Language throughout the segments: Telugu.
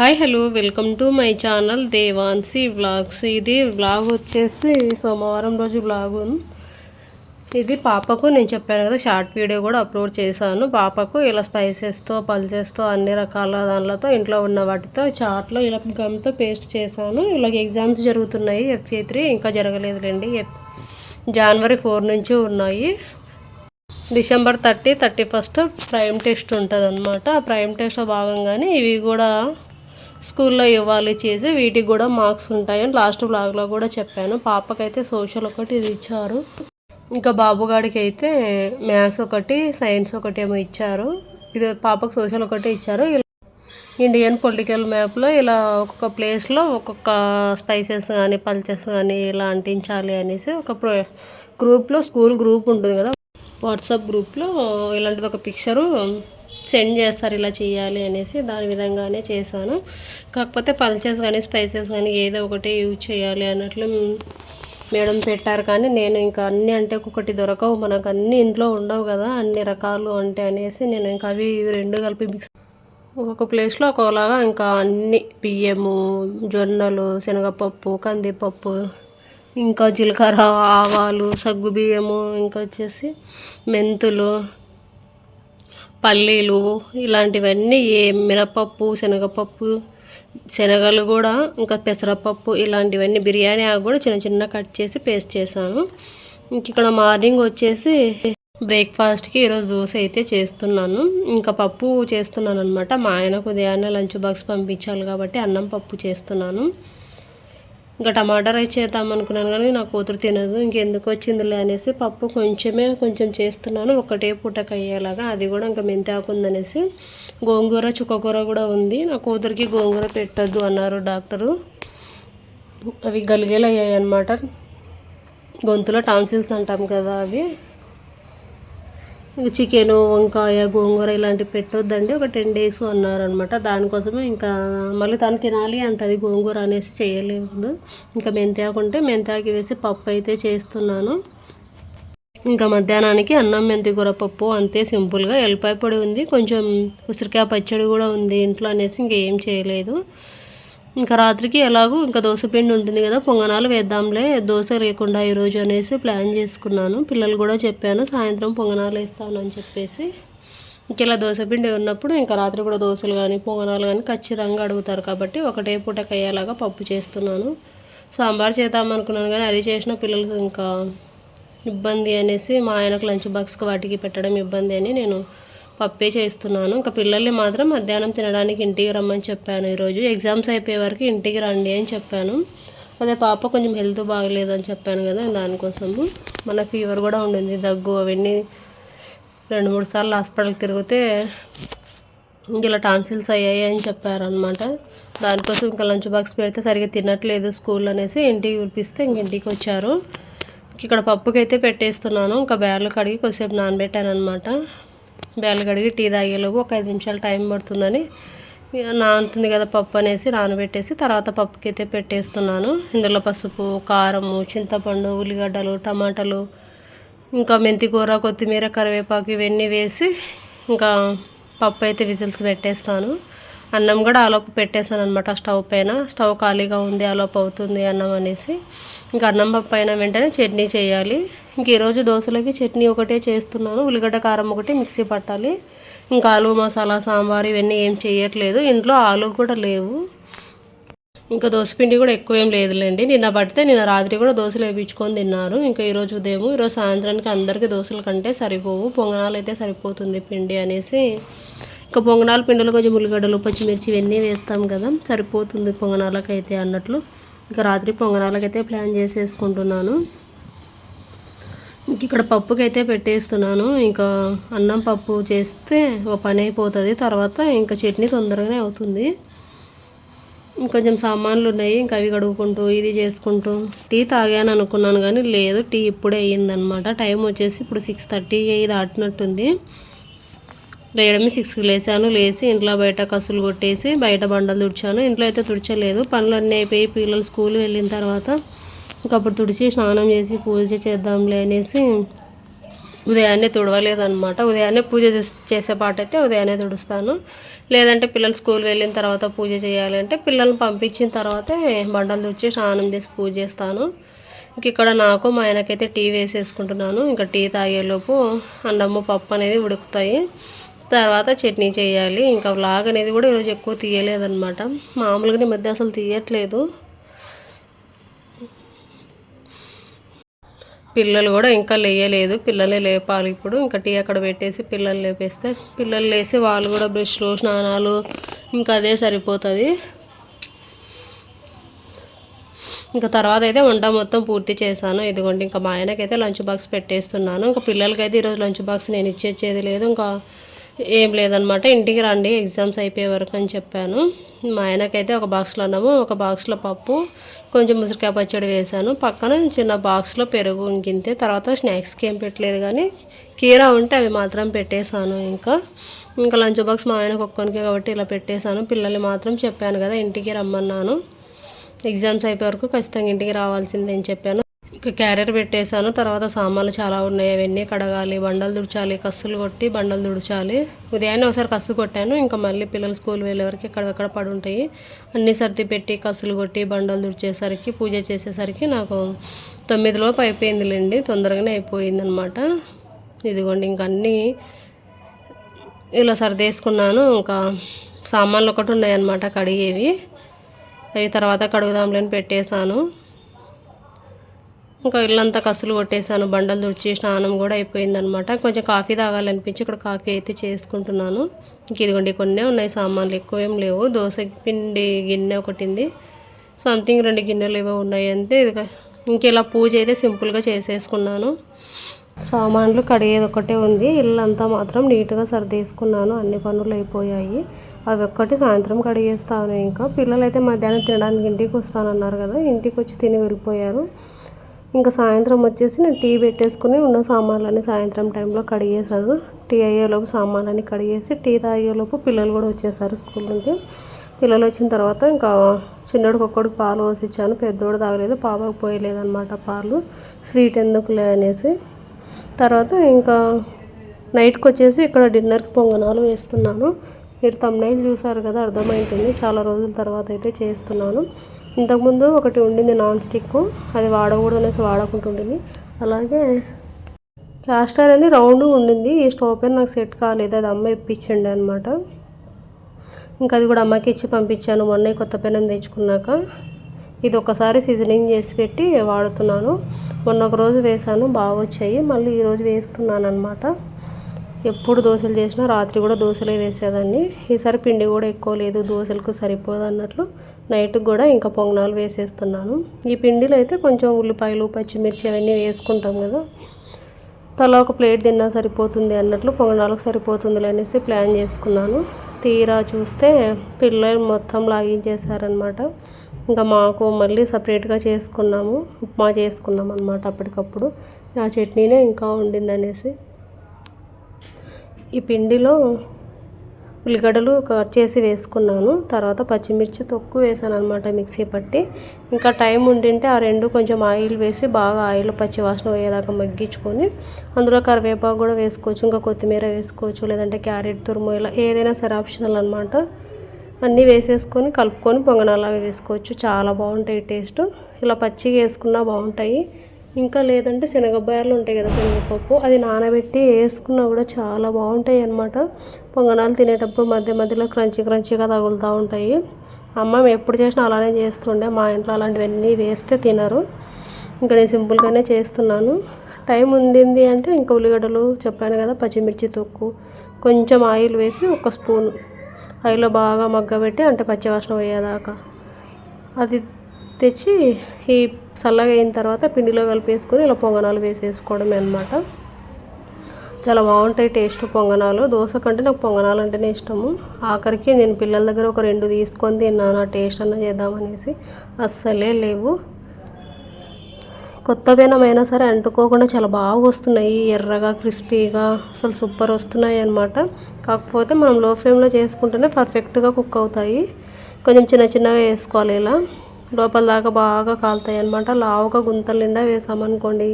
Hi hello welcome to my channel Devanshi vlogs. ఇది వ్లాగ్ వచ్చేసి సోమవారం రోజు వ్లాగు. ఇది పాపకు నేను చెప్పాను కదా షార్ట్ వీడియో కూడా అప్లోడ్ చేశాను. పాపకు ఇలా స్పైసెస్తో పల్సెస్తో అన్ని రకాల దానిలతో ఇంట్లో ఉన్న వాటితో చాట్లో ఇలా గమ్తో పేస్ట్ చేశాను. ఇలాగ ఎగ్జామ్స్ జరుగుతున్నాయి ఎఫ్ఏ త్రీ ఇంకా జరగలేదులేండి. ఎఫ్ జనవరి ఫోర్ నుంచి ఉన్నాయి. December thirty thirty first prime test ఉంటుంది అనమాట ఆ ప్రైమ్ టెస్ట్లో భాగంగానే ఇవి కూడా స్కూల్లో ఇవ్వాలి చేసి వీటికి కూడా మార్క్స్ ఉంటాయని లాస్ట్ బ్లాగ్లో కూడా చెప్పాను. పాపకైతే సోషల్ ఒకటి ఇది ఇచ్చారు. ఇంకా బాబుగాడికి అయితే మ్యాథ్స్ ఒకటి సైన్స్ ఒకటి ఏమో ఇచ్చారు. ఇది పాపకు సోషల్ ఒకటి ఇచ్చారు. ఇండియన్ పొలిటికల్ మ్యాప్లో ఇలా ఒక్కొక్క ప్లేస్లో ఒక్కొక్క స్పైసెస్ కానీ పల్చెస్ కానీ ఇలా అంటించాలి అనేసి ఒక గ్రూప్లో స్కూల్ గ్రూప్ ఉంటుంది కదా. వాట్సాప్ గ్రూప్లో ఇలాంటిది ఒక పిక్చరు సెండ్ చేస్తారు ఇలా చేయాలి అనేసి దాని విధంగానే చేశాను. కాకపోతే పల్చెస్ కానీ స్పైసెస్ కానీ ఏదో ఒకటి యూజ్ చేయాలి అన్నట్లు మేడం పెట్టారు. కానీ నేను ఇంకా అన్నీ అంటే ఒక్కొక్కటి దొరకవు. మనకు అన్ని ఇంట్లో ఉండవు కదా అన్ని రకాలు అంటే అనేసి నేను ఇంకా అవి రెండు కలిపి మిక్స్ ఒక్కొక్క ప్లేస్లో ఒకలాగా ఇంకా అన్ని బియ్యము జొన్నలు శనగపప్పు కందిపప్పు ఇంకా జీలకర్ర ఆవాలు సగ్గు బియ్యము ఇంకా వచ్చేసి మెంతులు పల్లీలు ఇలాంటివన్నీ ఏ మినపప్పు శనగపప్పు శనగలు కూడా ఇంకా పెసరపప్పు ఇలాంటివన్నీ బిర్యానీ ఆకు కూడా చిన్న చిన్న కట్ చేసి పేస్ట్ చేశాను. ఇంక ఇక్కడ మార్నింగ్ వచ్చేసి బ్రేక్ఫాస్ట్కి ఈరోజు దోశ అయితే చేస్తున్నాను. ఇంకా పప్పు చేస్తున్నాను అనమాట మా ఆయనకు ఉదయాన్నే లంచ్ బాక్స్ పంపించాలి కాబట్టి అన్నం పప్పు చేస్తున్నాను. ఇంకా టమాటా రైస్ చేద్దాం అనుకున్నాను కానీ నా కూతురు తినదు. ఇంకెందుకు వచ్చిందిలే అనేసి పప్పు కొంచెమే కొంచెం చేస్తున్నాను. ఒకటే పూటకు అయ్యేలాగా అది కూడా ఇంకా మెంతాకు ఉందనేసి. గోంగూర చుక్కకూర కూడా ఉంది. నా కూతురికి గోంగూర పెట్టద్దు అన్నారు డాక్టరు. అవి గలిగేలు అయ్యాయి అనమాట గొంతులో టాన్సిల్స్ అంటాం కదా అవి. చికెను వంకాయ గోంగూర ఇలాంటివి పెట్టొద్దండి. ఒక టెన్ డేస్ అన్నారనమాట దానికోసమే ఇంకా మళ్ళీ తను తినాలి అంటది గోంగూర అనేసి చేయలేదు. ఇంకా మెంతాకు ఉంటే మెంతాకి వేసి పప్పు అయితే చేస్తున్నాను. ఇంకా మధ్యాహ్నానికి అన్నం మెంతికూర పప్పు అంతే సింపుల్గా. ఎల్లిపాయ పొడి ఉంది. కొంచెం ఉసిరికాయ పచ్చడి కూడా ఉంది ఇంట్లో అనేసి ఇంకేం చేయలేదు. ఇంకా రాత్రికి ఎలాగో ఇంకా దోశ పిండి ఉంటుంది కదా పొంగనాలు వేద్దాంలే దోశ లేకుండా ఈరోజు అనేసి ప్లాన్ చేసుకున్నాను. పిల్లలు కూడా చెప్పాను సాయంత్రం పొంగనాలు వేస్తాను అని చెప్పేసి. ఇంక ఇలా దోశ పిండి ఉన్నప్పుడు ఇంకా రాత్రి కూడా దోశలు కానీ పొంగనాలు కానీ ఖచ్చితంగా అడుగుతారు కాబట్టి ఒకటే పూటకి అయ్యేలాగా పప్పు చేస్తున్నాను. సాంబార్ చేద్దామనుకున్నాను కానీ అది చేసిన పిల్లలకు ఇంకా ఇబ్బంది అనేసి మా ఆయనకు లంచ్ బాక్స్కి వాటికి పెట్టడం ఇబ్బంది అని నేను పప్పే చేస్తున్నాను. ఇంకా పిల్లల్ని మాత్రం మధ్యాహ్నం తినడానికి ఇంటికి రమ్మని చెప్పాను. ఈరోజు ఎగ్జామ్స్ అయిపోయే వరకు ఇంటికి రండి అని చెప్పాను. అదే పాప కొంచెం హెల్త్ బాగలేదని చెప్పాను కదా దానికోసము. మన ఫీవర్ కూడా ఉండింది దగ్గు అవన్నీ రెండు మూడు సార్లు హాస్పిటల్కి తిరిగితే ఇలా టాన్సిల్స్ అయ్యాయి అని చెప్పారనమాట దానికోసం ఇంకా లంచ్ బాక్స్ పెడితే సరిగ్గా తినట్లేదు స్కూల్ అనేసి ఇంటికి పిలిపిస్తే ఇంక ఇంటికి వచ్చారు. ఇక్కడ పప్పుకైతే పెట్టేస్తున్నాను. ఇంకా బ్యార్లు కడిగి కొద్దిసేపు నానబెట్టాను అనమాట బేలు కడిగి టీ తాగేలోపు ఒక ఐదు నిమిషాలు టైం పడుతుందని నానుతుంది కదా పప్పు అనేసి నానబెట్టేసి తర్వాత పప్పుకైతే పెట్టేస్తున్నాను. ఇందులో పసుపు కారము చింతపండు ఉల్లిగడ్డలు టమాటాలు ఇంకా మెంతికూర కొత్తిమీర కరివేపాకు ఇవన్నీ వేసి ఇంకా పప్పు అయితే విజిల్స్ పెట్టేస్తాను. అన్నం కూడా ఆలోపు పెట్టేశాను అనమాట స్టవ్ పైన. స్టవ్ ఖాళీగా ఉంది ఆలోపు అవుతుంది అన్నం అనేసి. ఇంకా అన్నం పప్పు అయిన వెంటనే చట్నీ చేయాలి. ఇంక ఈరోజు దోశలకి చట్నీ ఒకటే చేస్తున్నాను. ఉల్లిగడ్డ కారం ఒకటి మిక్సీ పట్టాలి. ఇంకా ఆలు మసాలా సాంబార్ ఇవన్నీ ఏం చేయట్లేదు. ఇంట్లో ఆలు కూడా లేవు. ఇంకా పిండి కూడా ఎక్కువ ఏం లేదులేండి. నిన్న పడితే నిన్న రాత్రి కూడా దోశలు వేయించుకొని తిన్నారు. ఇంకా ఈరోజు ఉదయం ఈరోజు సాయంత్రానికి అందరికీ దోశల కంటే సరిపోవు. పొంగనాలు అయితే సరిపోతుంది పిండి అనేసి. ఇంకా పొంగనాలు పిండిలో కొంచెం ఉల్లిగడ్డలు పచ్చిమిర్చి ఇవన్నీ వేస్తాం కదా. సరిపోతుంది పొంగనాలకైతే అన్నట్లు. ఇంకా రాత్రి పొంగనాలకైతే ప్లాన్ చేసేసుకుంటున్నాను. ఇంక ఇక్కడ పప్పుకైతే పెట్టేస్తున్నాను. ఇంకా అన్నం పప్పు చేస్తే ఒక పని అయిపోతుంది. తర్వాత ఇంకా చట్నీ తొందరగానే అవుతుంది. ఇంకొంచెం సామాన్లు ఉన్నాయి. ఇంకా అవి కడుగుకుంటూ ఇది చేసుకుంటూ టీ తాగాను అనుకున్నాను కానీ లేదు. టీ ఇప్పుడే అయ్యిందనమాట టైం వచ్చేసి ఇప్పుడు సిక్స్ థర్టీ దాటినట్టుంది. లేయడమే సిక్స్కి లేసాను లేచి ఇంట్లో బయట కసులు కొట్టేసి బయట బండలు తుడిచాను. ఇంట్లో అయితే తుడిచలేదు. పనులు అన్నీ అయిపోయి పిల్లలు స్కూల్ వెళ్ళిన తర్వాత ఇంకప్పుడు తుడిచి స్నానం చేసి పూజ చేద్దాంలే అనేసి ఉదయాన్నే తుడవలేదనమాట ఉదయాన్నే పూజ చేసే పాట అయితే ఉదయాన్నే తుడుస్తాను. లేదంటే పిల్లలు స్కూల్ వెళ్ళిన తర్వాత పూజ చేయాలంటే పిల్లల్ని పంపించిన తర్వాతే బండలు తుడిచి స్నానం చేసి పూజ చేస్తాను. ఇంక ఇక్కడ నాకు మా ఆయనకైతే టీ వేసేసుకుంటున్నాను. ఇంకా టీ తాగేలోపు అన్నము పప్పు అనేది ఉడుకుతాయి. తర్వాత చట్నీ చేయాలి. ఇంకా వ్లాగ్ అనేది కూడా ఈరోజు ఎక్కువ తీయలేదనమాట మామూలుగా ఈ మధ్య అసలు తీయట్లేదు. పిల్లలు కూడా ఇంకా లేయలేదు. పిల్లలే లేపాలి ఇప్పుడు. ఇంకా టీ అక్కడ పెట్టేసి పిల్లలు లేపేస్తే పిల్లలు లేసి వాళ్ళు కూడా బ్రష్లు స్నానాలు ఇంకా అదే సరిపోతుంది. ఇంకా తర్వాత అయితే వంట మొత్తం పూర్తి చేశాను. ఇదిగోండి ఇంకా మా ఆయనకైతే లంచ్ బాక్స్ పెట్టేస్తున్నాను. ఇంకా పిల్లలకైతే ఈరోజు లంచ్ బాక్స్ నేను ఇచ్చేచ్చేది లేదు. ఇంకా ఏం లేదనమాట. ఇంటికి రండి ఎగ్జామ్స్ అయిపోయే వరకు అని చెప్పాను. మా ఆయనకైతే ఒక బాక్స్లో అన్నము ఒక బాక్స్లో పప్పు కొంచెం ముసరికాయ పచ్చడి వేశాను. పక్కన చిన్న బాక్స్లో పెరుగు ఇంకింతే తర్వాత స్నాక్స్కి ఏం పెట్టలేదు కానీ కీరా ఉంటే అవి మాత్రం పెట్టేశాను ఇంకా. ఇంకా లంచ్ బాక్స్ మా ఆయనకు ఒక్కనికే కాబట్టి ఇలా పెట్టేశాను. పిల్లలు మాత్రం చెప్పాను కదా ఇంటికి రమ్మన్నాను. ఎగ్జామ్స్ అయిపోయే వరకు ఖచ్చితంగా ఇంటికి రావాల్సిందే అని చెప్పాను. క్యారియర్ పెట్టేశాను. తర్వాత సామాన్లు చాలా ఉన్నాయి. అవన్నీ కడగాలి బండలు దుడిచాలి కస్సులు కొట్టి బండలు దుడిచాలి ఉదయాన్నే ఒకసారి కస్సు కొట్టాను. ఇంకా మళ్ళీ పిల్లలు స్కూల్ వెళ్ళే వరకు ఎక్కడెక్కడ పడి ఉంటాయి. అన్నీ సర్ది పెట్టి కస్సులు కొట్టి బండలు దుడిచేసరికి పూజ చేసేసరికి నాకు తొమ్మిదిలోపు అయిపోయిందిలేండి. తొందరగానే అయిపోయింది అనమాట ఇదిగోండి ఇంక అన్నీ ఇలా సర్దేసుకున్నాను. ఇంకా సామాన్లు ఒకటి ఉన్నాయన్నమాట కడిగేవి. అవి తర్వాత కడుగుదాంలేని పెట్టేశాను. ఇంకా ఇల్లంతా కసులు కొట్టేశాను బండలు తుడిచి స్నానం కూడా అయిపోయిందనమాట. కొంచెం కాఫీ తాగాలనిపించి ఇక్కడ కాఫీ అయితే చేసుకుంటున్నాను. ఇంక ఇదిగోండి కొన్ని ఉన్నాయి సామాన్లు ఎక్కువ ఏం లేవు. దోశ పిండి గిన్నె ఒకటింది. సంథింగ్ రెండు గిన్నెలు ఏవో ఉన్నాయి అంతే. ఇది ఇంకెలా పూజ అయితే సింపుల్గా చేసేసుకున్నాను. సామాన్లు కడిగేది ఒకటే ఉంది. ఇల్లంతా మాత్రం నీట్గా సర్దేసుకున్నాను. అన్ని పనులు అయిపోయాయి. అవి ఒక్కటి సాయంత్రం కడిగేస్తాను ఇంకా. పిల్లలు అయితే మధ్యాహ్నం తినడానికి ఇంటికి వస్తానన్నారు కదా ఇంటికి వచ్చి తిని వెళ్ళిపోయారు. ఇంకా సాయంత్రం వచ్చేసి నేను టీ పెట్టేసుకుని ఉన్న సామాన్లన్నీ సాయంత్రం టైంలో కడిగేశాను టీ అయ్యేలోపు సామాన్లన్నీ కడిగేసి టీ తాగేలోపు పిల్లలు కూడా వచ్చేసారు స్కూల్ నుండి. పిల్లలు వచ్చిన తర్వాత ఇంకా చిన్నోడికి ఒక్కడికి పాలు పోసిచ్చాను. పెద్దోడు తాగలేదు పాపకు పోయలేదు అనమాట పాలు. స్వీట్ ఎందుకులే అనేసి. తర్వాత ఇంకా నైట్కి వచ్చేసి ఇక్కడ డిన్నర్కి పొంగనాలు వేస్తున్నాను. మీరు తమ్నైల్ చూసారు కదా అర్థమైంటుంది. చాలా రోజుల తర్వాత అయితే చేస్తున్నాను. ఇంతకుముందు ఒకటి ఉండింది నాన్ స్టిక్. అది వాడకూడదు అనేసి వాడకుంటుండింది అలాగే క్యాస్టర్ అనేది రౌండ్ ఉండింది. ఈ స్టవ్ పైన నాకు సెట్ కాలేదు. అది అమ్మ ఇప్పించండి అనమాట ఇంకా అది కూడా అమ్మకి ఇచ్చి పంపించాను. మొన్న కొత్త పెనం తెచ్చుకున్నాక. ఇది ఒకసారి సీజనింగ్ చేసి పెట్టి వాడుతున్నాను. మొన్న ఒక రోజు వేసాను. బాగా వచ్చాయి మళ్ళీ ఈరోజు వేస్తున్నాను అనమాట ఎప్పుడు దోశలు చేసినా రాత్రి కూడా దోశలే వేసేదాన్ని. ఈసారి పిండి కూడా ఎక్కువ లేదు దోశలకు సరిపోదు అన్నట్లు నైట్కి కూడా ఇంకా పొంగనాలు వేసేస్తున్నాను. ఈ పిండిలో అయితే కొంచెం ఉల్లిపాయలు పచ్చిమిర్చి అవన్నీ వేసుకుంటాం కదా. తలా ఒక ప్లేట్ తిన్నా సరిపోతుంది అన్నట్లు పొంగనాలకు సరిపోతుంది అనేసి ప్లాన్ చేసుకున్నాను. తీరా చూస్తే పిల్లలు మొత్తం లాగించేశారనమాట ఇంకా మాకు మళ్ళీ సపరేట్గా చేసుకున్నాము ఉప్మా చేసుకున్నాం అనమాట అప్పటికప్పుడు. ఆ చట్నీనే ఇంకా ఉండింది అనేసి ఈ పిండిలో ఉల్లిగడ్డలు కట్ చేసి వేసుకున్నాను. తర్వాత పచ్చిమిర్చి తొక్కు వేసాను అనమాట మిక్సీ పట్టి. ఇంకా టైం ఉండింటే ఆ రెండు కొంచెం ఆయిల్ వేసి బాగా ఆయిల్ పచ్చి వాసన పోయేదాకా మగ్గించుకొని అందులో కరివేపాకు కూడా వేసుకోవచ్చు. ఇంకా కొత్తిమీర వేసుకోవచ్చు. లేదంటే క్యారెట్ తురుము ఇలా ఏదైనా సరే ఆప్షనల్ అనమాట అన్నీ వేసేసుకొని కలుపుకొని పొంగనాలాగా వేసుకోవచ్చు. చాలా బాగుంటాయి టేస్ట్. ఇలా పచ్చిగా వేసుకున్నా బాగుంటాయి. ఇంకా లేదంటే శనగబ్బాయలు ఉంటాయి కదా శనగపప్పు అది నానబెట్టి వేసుకున్నా కూడా చాలా బాగుంటాయి అన్నమాట. పొంగనాలు తినేటప్పుడు మధ్య మధ్యలో క్రంచీ క్రంచీగా తగులుతూ ఉంటాయి. అమ్మ మేము ఎప్పుడు చేసినా అలానే చేస్తుండే మా ఇంట్లో అలాంటివన్నీ వేస్తే తినరు. ఇంకా నేను సింపుల్గానే చేస్తున్నాను. టైం ఉండింది అంటే ఇంకా ఉల్లిగడ్డలు చెప్పాను కదా పచ్చిమిర్చి తొక్కు కొంచెం ఆయిల్ వేసి ఒక స్పూన్. ఆయిల్లో బాగా మగ్గబెట్టి అంటే పచ్చివాసన పోయేదాకా. అది తెచ్చి ఈ చల్లగా అయిన తర్వాత పిండిలో కలిపేసుకొని ఇలా పొంగనాలు వేసేసుకోవడమే అనమాట చాలా బాగుంటాయి టేస్ట్ పొంగనాలు. దోశ కంటే నాకు పొంగనాలు అంటేనే ఇష్టము. ఆఖరికి నేను పిల్లల దగ్గర ఒక రెండు తీసుకొని తిన్నాను ఆ టేస్ట్ అన్న చేద్దామనేసి అస్సలే లేవు. కొత్తవేనమైనా సరే అంటుకోకుండా చాలా బాగా వస్తున్నాయి. ఎర్రగా క్రిస్పీగా అసలు సూపర్ వస్తున్నాయి అనమాట కాకపోతే మనం లో ఫ్లేమ్లో చేసుకుంటేనే పర్ఫెక్ట్గా కుక్ అవుతాయి. కొంచెం చిన్న చిన్నగా వేసుకోవాలి ఇలా. లోపల దాకా బాగా కాలుతాయి అనమాట లావుగా గుంతల నిండా వేసామనుకోండి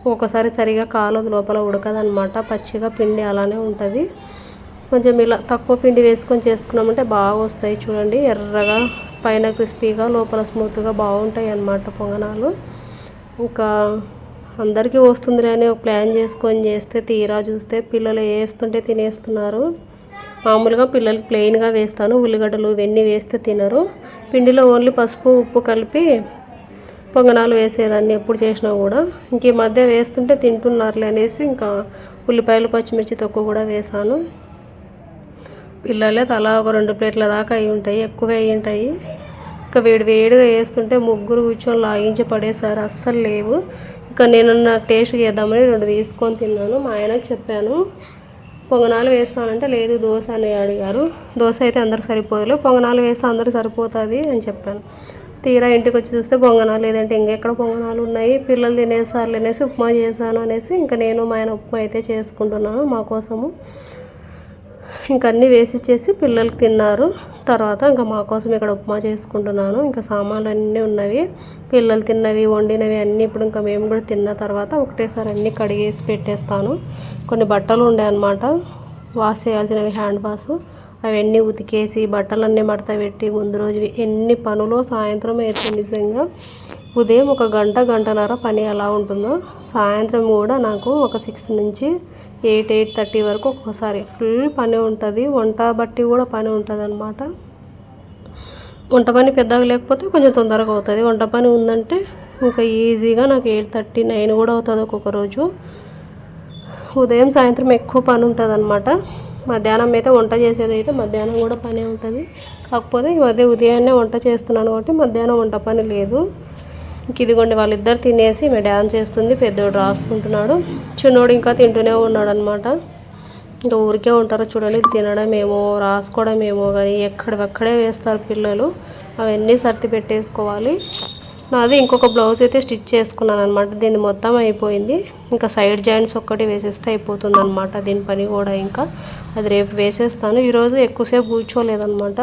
ఒక్కొక్కసారి సరిగా కాలదు లోపల ఉడకదనమాట పచ్చిగా పిండి అలానే ఉంటుంది. కొంచెం ఇలా తక్కువ పిండి వేసుకొని చేసుకున్నామంటే బాగా వస్తాయి చూడండి. ఎర్రగా పైన క్రిస్పీగా లోపల స్మూత్గా బాగుంటాయి అన్నమాట పొంగనాలు. ఇంకా అందరికీ వస్తుందిలే అని ఒక ప్లాన్ చేసుకొని చేస్తే తీరా చూస్తే పిల్లలు వేస్తుంటే తినేస్తున్నారు. మామూలుగా పిల్లలు ప్లెయిన్గా వేస్తాను. ఉల్లిగడ్డలు ఇవన్నీ వేస్తే తినరు. పిండిలో ఓన్లీ పసుపు ఉప్పు కలిపి పొంగనాలు వేసేదాన్ని ఎప్పుడు చేసినా కూడా. ఇంక ఈ మధ్య వేస్తుంటే తింటున్నారులే అనేసి ఇంకా ఉల్లిపాయలు పచ్చిమిర్చి తక్కువ కూడా వేసాను. పిల్లలే తలా ఒక రెండు ప్లేట్ల దాకా అయి ఉంటాయి. ఎక్కువ అయి ఉంటాయి. ఇంకా వేడి వేడిగా వేస్తుంటే ముగ్గురు కూర్చొని లాగించి పడేసారు. అస్సలు లేవు. ఇంకా నేను నా టేస్ట్ చేద్దామని రెండు తీసుకొని తిన్నాను. మా ఆయనకు చెప్పాను. పొంగనాలు వేస్తానంటే లేదు దోశ అని అడిగారు. దోశ అయితే అందరు సరిపోదులే పొంగనాలు వేస్తే అందరు సరిపోతుంది అని చెప్పాను. తీరా ఇంటికి వచ్చి చూస్తే పొంగనాలు లేదంటే ఇంకెక్కడ పొంగనాలు ఉన్నాయి? పిల్లలు తినేసారు అనేసి ఉప్మా చేశాను అనేసి ఇంకా నేను మా ఆయన ఉప్మా అయితే చేసుకుంటున్నాను మా కోసము. అన్నీ వేసి చేసి పిల్లలకి తిన్నారు. తర్వాత ఇంకా మా కోసం ఇక్కడ ఉప్మా చేసుకుంటున్నాను. ఇంకా సామాన్లు అన్నీ ఉన్నవి. పిల్లలు తిన్నవి వండినవి అన్నీ ఇప్పుడు ఇంకా మేము కూడా తిన్న తర్వాత ఒకటేసారి అన్నీ కడిగేసి పెట్టేస్తాను. కొన్ని బట్టలు ఉండే అనమాట వాష్ చేయాల్సినవి హ్యాండ్ వాష్. అవన్నీ ఉతికేసి బట్టలన్నీ మడత పెట్టి ముందు రోజు ఎన్ని పనులు సాయంత్రం అయితే నిజంగా ఉదయం ఒక గంట గంటన్నర పని ఎలా ఉంటుందో సాయంత్రం కూడా నాకు ఒక సిక్స్ నుంచి ఎయిట్ ఎయిట్ థర్టీ వరకు ఒక్కోసారి. ఫుల్ పని ఉంటుంది. వంట బట్టి కూడా పని ఉంటుంది అనమాట వంట పని పెద్దగా లేకపోతే కొంచెం తొందరగా అవుతుంది. వంట పని ఉందంటే ఇంకా ఈజీగా నాకు ఎయిట్ థర్టీ నైన్ కూడా అవుతుంది ఒక్కొక్క రోజు. ఉదయం సాయంత్రం ఎక్కువ పని ఉంటుంది అనమాట మధ్యాహ్నం అయితే వంట చేసేది అయితే మధ్యాహ్నం కూడా పని ఉంటుంది. కాకపోతే అదే ఉదయాన్నే వంట చేస్తున్నాను కాబట్టి మధ్యాహ్నం వంట పని లేదు. ఇంక ఇదిగోండి వాళ్ళిద్దరు తినేసి మేము డ్యాన్స్ చేస్తుంది పెద్దోడు రాసుకుంటున్నాడు. చిన్నోడు ఇంకా తింటూనే ఉన్నాడు అనమాట ఇంకా ఊరికే ఉంటారు చూడండి తినడం ఏమో రాసుకోవడం ఏమో కానీ ఎక్కడెక్కడే వేస్తారు పిల్లలు. అవన్నీ సర్ది పెట్టేసుకోవాలి. నాది ఇంకొక బ్లౌజ్ అయితే స్టిచ్ చేసుకున్నాను అనమాట దీన్ని మొత్తం అయిపోయింది. ఇంకా సైడ్ జాయింట్స్ ఒక్కటి వేసేస్తే అయిపోతుంది అనమాట దీని పని కూడా ఇంకా. అది రేపు వేసేస్తాను. ఈరోజు ఎక్కువసేపు కూర్చోలేదనమాట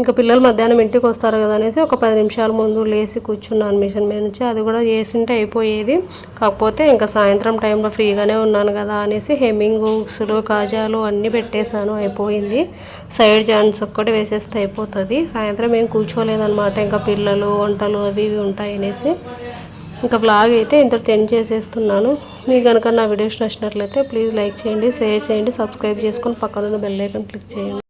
ఇంకా పిల్లలు మధ్యాహ్నం ఇంటికి వస్తారు కదా అనేసి ఒక పది నిమిషాల ముందు లేచి కూర్చున్నాను మిషన్ మీద నుంచి. అది కూడా చేసింటే అయిపోయేది. కాకపోతే ఇంకా సాయంత్రం టైంలో ఫ్రీగానే ఉన్నాను కదా అనేసి హెమ్మింగ్ బుక్స్లు కాజాలు అన్నీ పెట్టేశాను. అయిపోయింది. సైడ్ జాయింట్స్ ఒక్కటి వేసేస్తే అయిపోతుంది. సాయంత్రం ఏం కూర్చోలేదనమాట ఇంకా పిల్లలు వంటలు అవి ఇవి ఉంటాయి అనేసి ఇంకా బ్లాగ్ అయితే ఇంత టెన్ చేసేస్తున్నాను. మీకు కనుక నా వీడియోస్ నచ్చినట్లయితే ప్లీజ్ లైక్ చేయండి షేర్ చేయండి సబ్స్క్రైబ్ చేసుకొని పక్కన బెల్ ఐకన్ క్లిక్ చేయండి.